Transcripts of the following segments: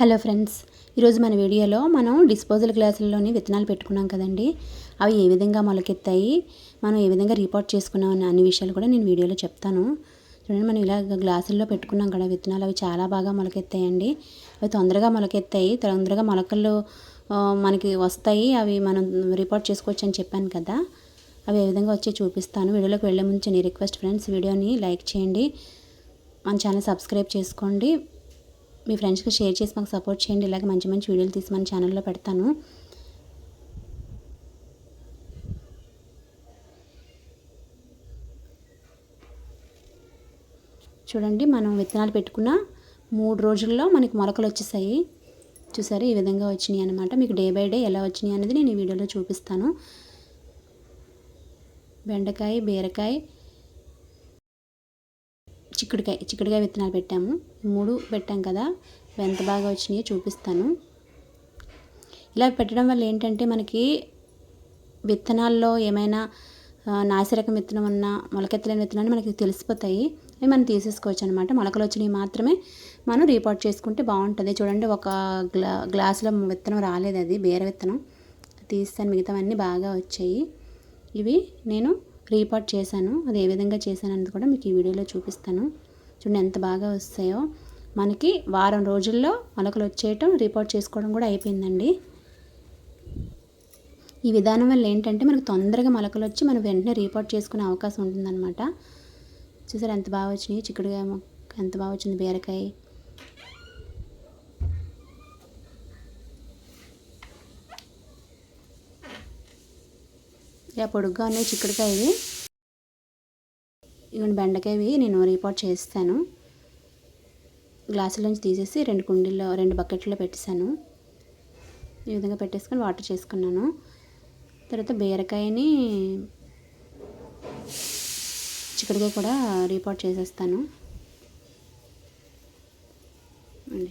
Hello friends ఈరోజు మన వీడియోలో మనం డిస్పోజల్ గ్లాసుల్లోని విత్తనాలు పెట్టుకున్నాం కదండి. అవి ఏ విధంగా మొలకెత్తాయి మనం ఏ విధంగా రిపోర్ట్ చేసుకున్నాం అనే అన్ని విషయాలు కూడా నేను వీడియోలో చెప్తాను. చూడండి మనం ఇలా గ్లాసుల్లో పెట్టుకున్నాం కదా విత్తనాలు అవి చాలా బాగా మొలకెత్తాయండి. అవి తొందరగా మొలకెత్తాయి తొందరగా మొలకలు మనకి వస్తాయి అవి మనం రిపోర్ట్ చేసుకోవచ్చు అని చెప్పాను కదా. అవి ఏ విధంగా వచ్చి చూపిస్తాను. వీడియోలోకి వెళ్ళే ముందు నేను రిక్వెస్ట్ ఫ్రెండ్స్ వీడియోని లైక్ చేయండి. మన ఛానల్ సబ్స్క్రైబ్ చేసుకోండి. మీ ఫ్రెండ్స్కి షేర్ చేసి మాకు సపోర్ట్ చేయండి. ఇలాగ మంచి మంచి వీడియోలు తీసి మన ఛానల్లో పెడతాను. చూడండి మనం విత్తనాలు పెట్టుకున్న మూడు రోజుల్లో మనకి మొలకలు వచ్చేసాయి. చూసారు? ఈ విధంగా వచ్చినాయి అనమాట మీకు డే బై డే ఎలా వచ్చినాయి అనేది నేను ఈ వీడియోలో చూపిస్తాను. బెండకాయ బీరకాయ చిక్కుడుకాయ చిక్కుడుకాయ విత్తనాలు పెట్టాము. మూడు పెట్టాం కదా. ఎంత బాగా వచ్చినాయో చూపిస్తాను. ఇలా పెట్టడం వల్ల ఏంటంటే మనకి విత్తనాల్లో ఏమైనా నాసిరకం విత్తనం ఉన్న మొలకెత్తలేని విత్తనాన్ని మనకి తెలిసిపోతాయి. అవి మనం తీసేసుకోవచ్చు అనమాట మొలకలు వచ్చినవి మాత్రమే మనం రిపోర్ట్ చేసుకుంటే బాగుంటుంది. చూడండి ఒక గ్లా గ్లాసులో విత్తనం రాలేదు అది బీర విత్తనం. తీస్తాను మిగతావన్నీ బాగా వచ్చాయి. ఇవి నేను రీపాట్ చేశాను. అది ఏ విధంగా చేశాను అన్నది కూడా మీకు ఈ వీడియోలో చూపిస్తాను. చూడండి ఎంత బాగా వస్తాయో. మనకి వారం రోజుల్లో మొలకలు వచ్చేయటం రిపోర్ట్ చేసుకోవడం కూడా అయిపోయిందండి. ఈ విధానం వల్ల ఏంటంటే మనకు తొందరగా మొలకలు వచ్చి మనం వెంటనే రిపోర్ట్ చేసుకునే అవకాశం ఉంటుందన్నమాట. చూసారు ఎంత బాగా వచ్చినాయి? చిక్కుడుగా ఎంత బాగా వచ్చింది? బీరకాయ. ఇలా పొడుగ్గా ఉన్నాయి చిక్కుడుకాయవి. ఇవన్నీ బెండకాయవి నేను రీపాట్ చేస్తాను. గ్లాసులోంచి తీసేసి రెండు కుండీల్లో రెండు బకెట్లో పెట్టేశాను. ఈ విధంగా పెట్టేసుకొని వాటర్ చేసుకున్నాను. తర్వాత బీరకాయని చిక్కుడుకాయ కూడా రీపాట్ చేసేస్తాను.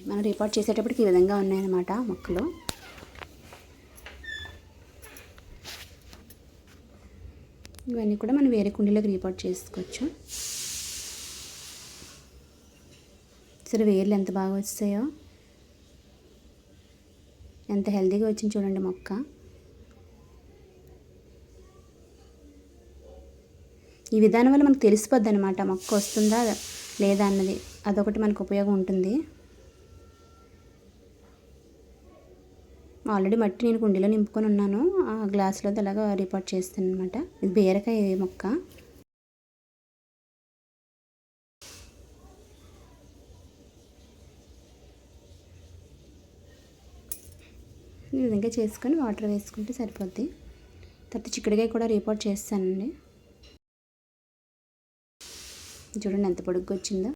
మనం రిపోర్ట్ చేసేటప్పటికి ఈ విధంగా ఉన్నాయన్నమాట మొక్కలు. ఇవన్నీ కూడా మనం వేరే కుండీలోకి రిపోర్ట్ చేసుకోవచ్చు. సరే వేర్లు ఎంత బాగా వస్తాయో ఎంత హెల్తీగా వచ్చింది చూడండి మొక్క. ఈ విధానం వల్ల మనకు తెలిసిపోద్ది అనమాట మొక్క వస్తుందా లేదా అన్నది. అదొకటి మనకు ఉపయోగం ఉంటుంది. ఆల్రెడీ మట్టి నేను కుండీలో నింపుకొని ఉన్నాను. ఆ గ్లాస్లో అలాగా రిపోర్ట్ చేస్తాను అనమాట ఇది బీరకాయ మొక్క. ఈ విధంగా చేసుకొని వాటర్ వేసుకుంటే సరిపోద్ది. తర్వాత చిక్కుడుకాయ కూడా రిపోర్ట్ చేస్తానండి. చూడండి ఎంత పొడుగ్గా వచ్చిందో.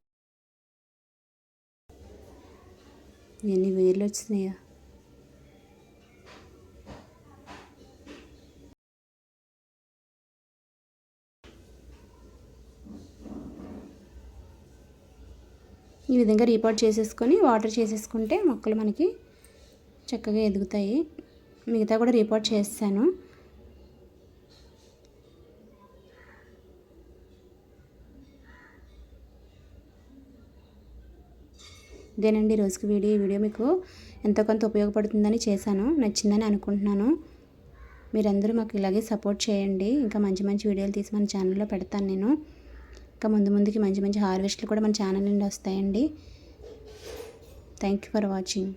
ఎన్ని వేర్లు వచ్చినాయో? ఈ విధంగా రీపాట్ చేసేసుకొని వాటర్ చేసేసుకుంటే మొక్కలు మనకి చక్కగా ఎదుగుతాయి. మిగతా కూడా రిపోర్ట్ చేస్తాను. ఇదేనండి రోజుకి వీడియో. వీడియో మీకు ఎంతో కొంత ఉపయోగపడుతుందని చేశాను నచ్చిందని అనుకుంటున్నాను. మీరందరూ మాకు ఇలాగే సపోర్ట్ చేయండి. ఇంకా మంచి మంచి వీడియోలు తీసి మన ఛానల్లో పెడతాను నేను. ఇంకా ముందు ముందుకి మంచి మంచి హార్వెస్ట్లు కూడా మన ఛానల్ నుండి వస్తాయండి. Thank you for watching